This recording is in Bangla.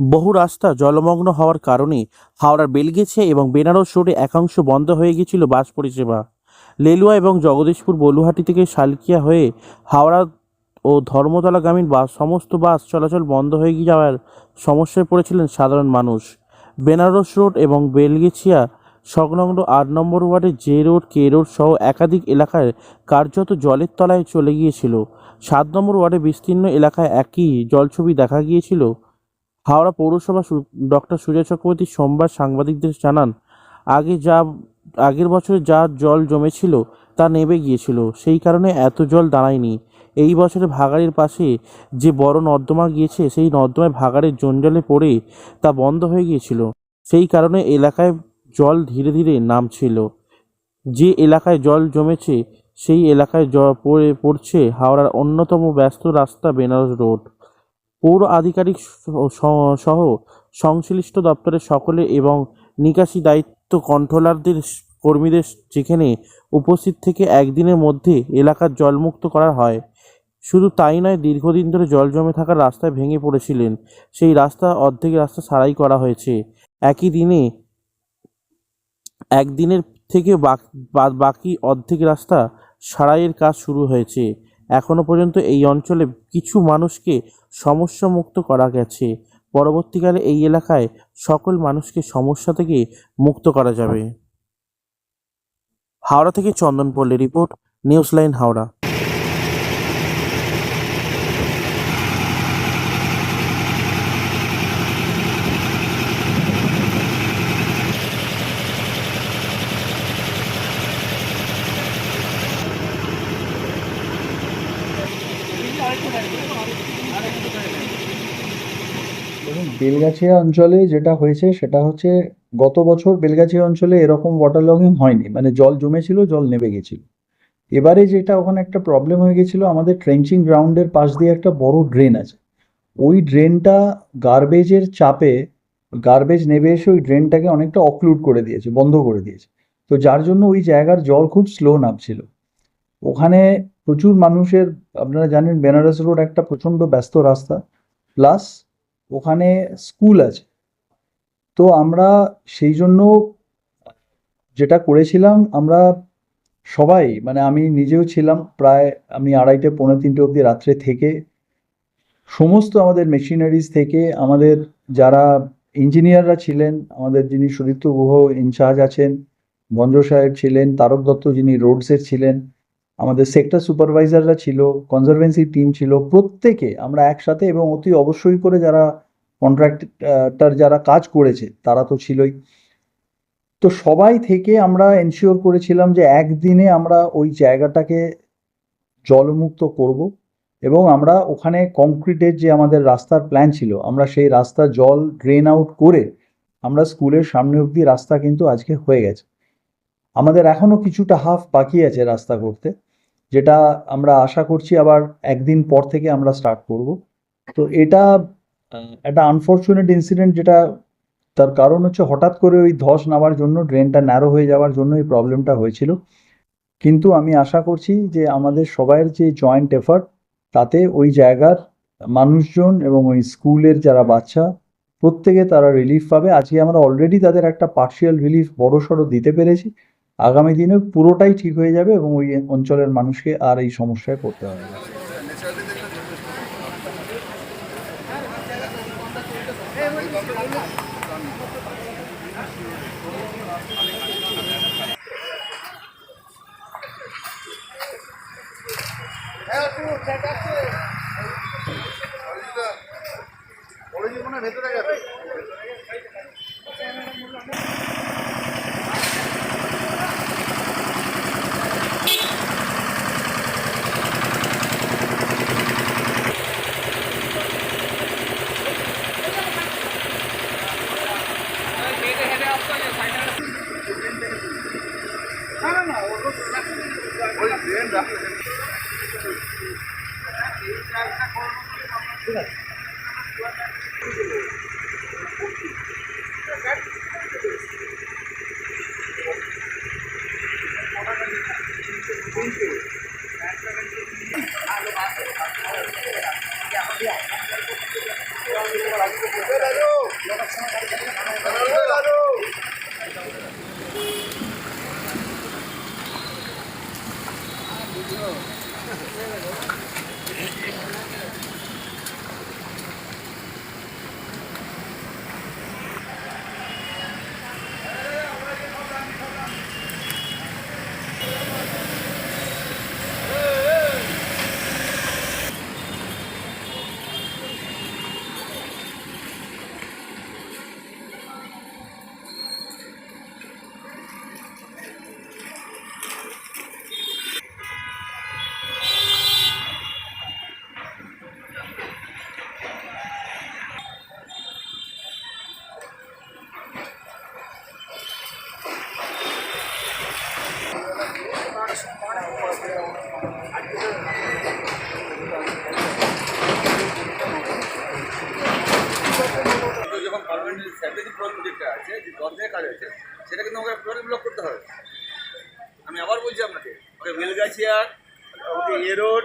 বহু রাস্তা জলমগ্ন হওয়ার কারণে হাওড়ার বেলগেছে এবং বেনারস রোডে একাংশ বন্ধ হয়ে গিয়েছিল বাস পরিষেবা। লেলুয়া এবং জগদীশপুর বলুহাটি থেকে শালকিয়া হয়ে হাওড়া ও ধর্মতলাগামী বাস সমস্ত বাস চলাচল বন্ধ হয়ে যাওয়ার সমস্যায় পড়েছিলেন সাধারণ মানুষ। বেনারস রোড এবং বেলগেছিয়া সংলগ্ন আট নম্বর ওয়ার্ডে জে রোড, কে রোড সহ একাধিক এলাকায় কার্যত জলের তলায় চলে গিয়েছিল। সাত নম্বর ওয়ার্ডে বিস্তীর্ণ এলাকায় একই জলছবি দেখা গিয়েছিল। হাওড়া পৌরসভা ডক্টর সুজয় চক্রবর্তী সোমবার সাংবাদিকদের জানান, আগে যা, আগের বছরে যা জল জমেছিল তা নেমে গিয়েছিল, সেই কারণে এত জল দাঁড়ায়নি। এই বছরে ভাগাড়ের পাশে যে বড় নর্দমা গিয়েছে, সেই নর্দমায় ভাগাড়ের জঞ্জালে পড়ে তা বন্ধ হয়ে গিয়েছিল। সেই কারণে এলাকায় জল ধীরে ধীরে নামছিল। যে এলাকায় জল জমেছে, সেই এলাকায় জ পড়ে, পড়ছে হাওড়ার অন্যতম ব্যস্ত রাস্তা বেনারস রোড। পৌর আধিকারিক সহ সংশ্লিষ্ট দপ্তরের সকলে এবং নিকাশি দায়িত্ব কন্ট্রোলারদের কর্মীদের যেখানে উপস্থিত থেকে একদিনের মধ্যে এলাকার জলমুক্ত করা হয়। শুধু তাই নয়, দীর্ঘদিন ধরে জল জমে থাকা রাস্তায় ভেঙে পড়েছিলেন। সেই রাস্তা অর্ধেক রাস্তা সারাই করা হয়েছে। একই দিনে একদিনের থেকে বাকি অর্ধেক রাস্তা সারাইয়ের কাজ শুরু হয়েছে। এখনও পর্যন্ত এই অঞ্চলে কিছু মানুষকে সমস্যা মুক্ত করা গেছে। পরবর্তীকালে এই এলাকায় সকল মানুষকে সমস্যা থেকে মুক্ত করা যাবে। হাওড়া থেকে Chandan Pally report news line Howrah. Belgachia অঞ্চলে যেটা হয়েছে, সেটা হচ্ছে গত বছর বেলগাছিয়া অঞ্চলে এরকম ওয়াটার লগিং হয়নি। মানে জল জমেছিল, জল নেমে গেছিল। এবারে যেটা ওখানে একটা প্রবলেম হয়ে গেছিল, আমাদের ট্রেঞ্চিং গ্রাউন্ডের পাশ দিয়ে একটা বড় ড্রেন আছে। ওই ড্রেনটা গার্বেজের চাপে গার্বেজ নেবে এসে ওই ড্রেনটাকে অনেকটা অক্লুড করে দিয়েছে, বন্ধ করে দিয়েছে। তো যার জন্য ওই জায়গার জল খুব স্লো নামছিল। ওখানে প্রচুর মানুষের, আপনারা জানেন বেনারস রোড একটা প্রচণ্ড ব্যস্ত রাস্তা, প্লাস ওখানে স্কুল আছে। তো আমরা সেই জন্য যেটা করেছিলাম, আমরা সবাই মানে আমি নিজেও ছিলাম প্রায়, আমি আড়াইটে, পৌনে তিনটে অবধি রাত্রে থেকে, সমস্ত আমাদের মেশিনারিজ থেকে, আমাদের যারা ইঞ্জিনিয়াররা ছিলেন, আমাদের যিনি সুদীপ্ত গুহ ইনচার্জ আছেন ভঞ্জ সাহেব ছিলেন তারক দত্ত যিনি রোডসের ছিলেন আমাদের সেক্টর সুপারভাইজাররা ছিল কনজারভেন্সি টিম ছিল, প্রত্যেকে আমরা একসাথে এবং অতি অবশ্যই করে যারা কন্ট্রাক্টর যারা কাজ করেছে, তারা তো ছিলই। তো সবাই থেকে আমরা এনশিওর করেছিলাম যে একদিনে আমরা ওই জায়গাটাকে জলমুক্ত করব এবং আমরা ওখানে কংক্রিটের যে আমাদের রাস্তার প্ল্যান ছিল, আমরা সেই রাস্তা জল ড্রেন আউট করে আমরা স্কুলের সামনে অবধি রাস্তা কিন্তু আজকে হয়ে গেছে। আমাদের এখনও কিছুটা হাফ বাকি আছে রাস্তা করতে। যেটা আমরা আশা করছি আবার একদিন পর থেকে আমরা স্টার্ট করব। তো এটা একটা আনফর্চুনেট ইনসিডেন্ট যেটা, তার কারণ হচ্ছে হঠাৎ করে ওই ধস নামার জন্য ড্রেনটা ন্যারো হয়ে যাওয়ার জন্য এই প্রবলেমটা হয়েছিল। কিন্তু আমি আশা করছি যে আমাদের সবাইয়ের যে জয়েন্ট এফার্ট তাতে ওই জায়গার মানুষজন এবং ওই স্কুলের যারা বাচ্চা, প্রত্যেকে তারা রিলিফ পাবে। আজকে আমরা অলরেডি তাদের একটা পার্শিয়াল রিলিফ বড়সড় দিতে পেরেছি। আগামী দিনে পুরোটাই ঠিক হয়ে যাবে এবং ওই অঞ্চলের মানুষকে আর এই সমস্যায় পড়তে হবে না। ভেতরে গেছে। আমরা ঠিক আছে Thank you. পার্মানেন্ট স্যাটেলাইট প্রজেক্টটা আছে, যে দশ কাজ আছে সেটা কিন্তু আমাকে টোটাল ব্লক করতে হবে। আমি আবার বলছি আপনাকে ওকে বেলগাছিয়া ওকে এরোড রোড